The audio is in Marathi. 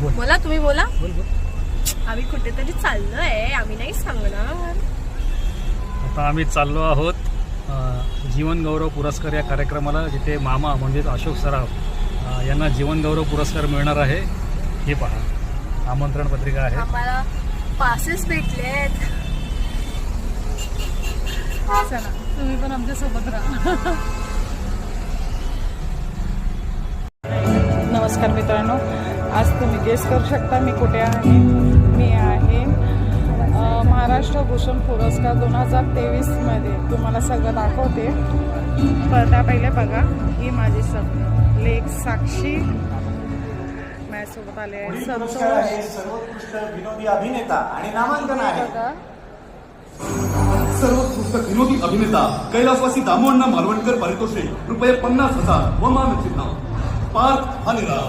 बोल. बोला तुम्ही बोला. आम्ही कुठेतरी चाललोय आम्ही नाही सांगणार. आता आम्ही चाललो आहोत जीवन गौरव पुरस्कार या कार्यक्रमाला जिथे मामा म्हणजेच अशोक सराफ यांना जीवन गौरव पुरस्कार मिळणार आहे. हे पहा आमंत्रण पत्रिका आहे. आम्हाला पासेस भेटलेत. चला तुम्ही पण आमच्यासोबत राहा. नमस्कार मित्रांनो. आज तुम्ही गेस करू शकता मी कुठे आहे मी आहे महाराष्ट्र भूषण पुरस्कार दोन हजार तेवीसमध्ये तुम्हाला सगळं दाखवते. त्या पहिले बघा ही माझी सब लेख साक्षी माझ्यासोबत आले आहे. सर्वोत्कृष्ट विनोदी अभिनेता आणि नामांकन आहे. बघा. सर्वोत्कृष्ट विनोदी अभिनेता कैलासवासी दामोअण्णा मालवणकर पारितोषिक रुपये पन्नास हजार व मानचिन्ह पार्थ हनिरा